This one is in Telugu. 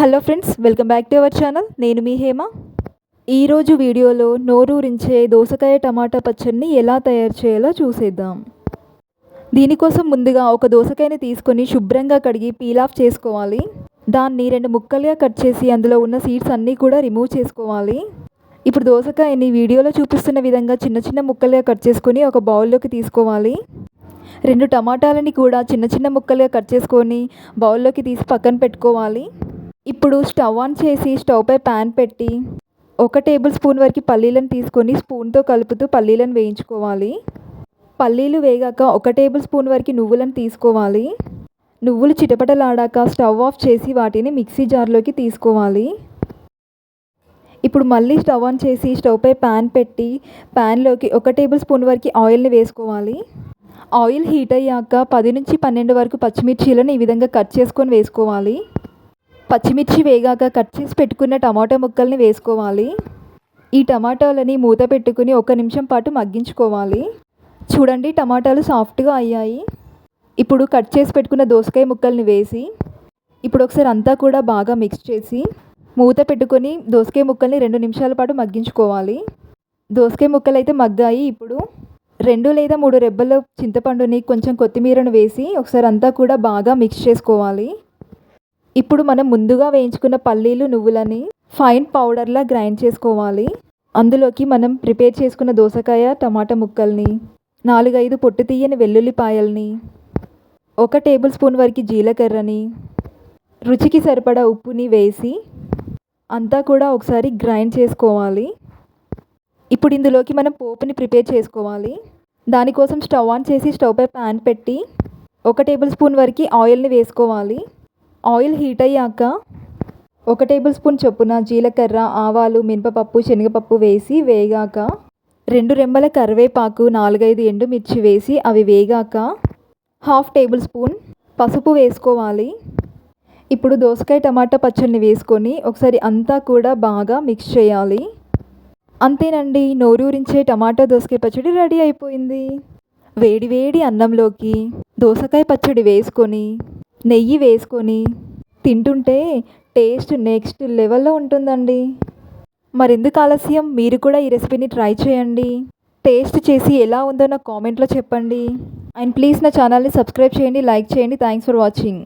Hello friends welcome back to our channel. నేను మీ హేమ. ఈరోజు వీడియోలో నోరూరించే దోసకాయ టమాటా పచ్చడిని ఎలా తయారు చేయాలో చూసేద్దాం. దీనికోసం ముందుగా ఒక దోసకాయని తీసుకొని శుభ్రంగా కడిగి పీల్ ఆఫ్ చేసుకోవాలి. దాన్ని రెండు ముక్కలుగా కట్ చేసి అందులో ఉన్న సీడ్స్ అన్నీ కూడా రిమూవ్ చేసుకోవాలి. ఇప్పుడు దోసకాయని వీడియోలో చూపిస్తున్న విధంగా చిన్న చిన్న ముక్కలుగా కట్ చేసుకొని ఒక బౌల్లోకి తీసుకోవాలి. రెండు టమాటాలని కూడా చిన్న చిన్న ముక్కలుగా కట్ చేసుకొని బౌల్లోకి తీసి పక్కన పెట్టుకోవాలి. ఇప్పుడు స్టవ్ ఆన్ చేసి స్టవ్ పై ప్యాన్ పెట్టి ఒక టేబుల్ స్పూన్ వరకు పల్లీలను తీసుకొని స్పూన్తో కలుపుతూ పల్లీలను వేయించుకోవాలి. పల్లీలు వేగాక ఒక టేబుల్ స్పూన్ వరకు నువ్వులను తీసుకోవాలి. నువ్వులు చిటపటలాడాక స్టవ్ ఆఫ్ చేసి వాటిని మిక్సీ జార్లోకి తీసుకోవాలి. ఇప్పుడు మళ్ళీ స్టవ్ ఆన్ చేసి స్టవ్పై ప్యాన్ పెట్టి ప్యాన్లోకి ఒక టేబుల్ స్పూన్ వరకు ఆయిల్ని వేసుకోవాలి. ఆయిల్ హీట్ అయ్యాక పది నుంచి పన్నెండు వరకు పచ్చిమిర్చీలను ఈ విధంగా కట్ చేసుకొని వేసుకోవాలి. పచ్చిమిర్చి వేగాక కట్ చేసి పెట్టుకున్న టమాటా ముక్కల్ని వేసుకోవాలి. ఈ టమాటాలని మూత పెట్టుకుని ఒక నిమిషం పాటు మగ్గించుకోవాలి. చూడండి టమాటాలు సాఫ్ట్గా అయ్యాయి. ఇప్పుడు కట్ చేసి పెట్టుకున్న దోసకాయ ముక్కల్ని వేసి ఇప్పుడు ఒకసారి అంతా కూడా బాగా మిక్స్ చేసి మూత పెట్టుకొని దోసకాయ ముక్కల్ని రెండు నిమిషాల పాటు మగ్గించుకోవాలి. దోసకాయ ముక్కలు అయితే మగ్గాయి. ఇప్పుడు రెండు లేదా మూడు రెబ్బల చింతపండుని కొంచెం కొత్తిమీరను వేసి ఒకసారి అంతా కూడా బాగా మిక్స్ చేసుకోవాలి. ఇప్పుడు మనం ముందుగా వేయించుకున్న పల్లీలు నువ్వులని ఫైన్ పౌడర్లా గ్రైండ్ చేసుకోవాలి. అందులోకి మనం ప్రిపేర్ చేసుకున్న దోసకాయ టమాటా ముక్కల్ని నాలుగైదు పొట్టు తీయని వెల్లుల్లిపాయల్ని ఒక టేబుల్ స్పూన్ వరకు జీలకర్రని రుచికి సరిపడా ఉప్పుని వేసి అంతా కూడా ఒకసారి గ్రైండ్ చేసుకోవాలి. ఇప్పుడు ఇందులోకి మనం పోపుని ప్రిపేర్ చేసుకోవాలి. దానికోసం స్టవ్ ఆన్ చేసి స్టవ్ పై ప్యాన్ పెట్టి ఒక టేబుల్ స్పూన్ వరకు ఆయిల్ని వేసుకోవాలి. ఆయిల్ హీట్ అయ్యాక ఒక టేబుల్ స్పూన్ చొప్పున జీలకర్ర ఆవాలు మినపపప్పు శనగపప్పు వేసి వేగాక రెండు రెంబల కరివేపాకు నాలుగైదు ఎండుమిర్చి వేసి అవి వేగాక హాఫ్ టేబుల్ స్పూన్ పసుపు వేసుకోవాలి. ఇప్పుడు దోసకాయ టమాటా పచ్చడిని వేసుకొని ఒకసారి అంతా కూడా బాగా మిక్స్ చేయాలి. అంతేనండి నోరూరించే టమాటా దోసకాయ పచ్చడి రెడీ అయిపోయింది. వేడి వేడి అన్నంలోకి దోసకాయ పచ్చడి వేసుకొని నెయ్యి వేసుకొని తింటుంటే టేస్ట్ నెక్స్ట్ లెవెల్లో ఉంటుందండి. మరెందుకు ఆలస్యం? మీరు కూడా ఈ రెసిపీని ట్రై చేయండి. టేస్ట్ చేసి ఎలా ఉందో నాకు కామెంట్లో చెప్పండి. అండ్ ప్లీజ్ నా ఛానల్ని సబ్స్క్రైబ్ చేయండి లైక్ చేయండి. Thanks for watching.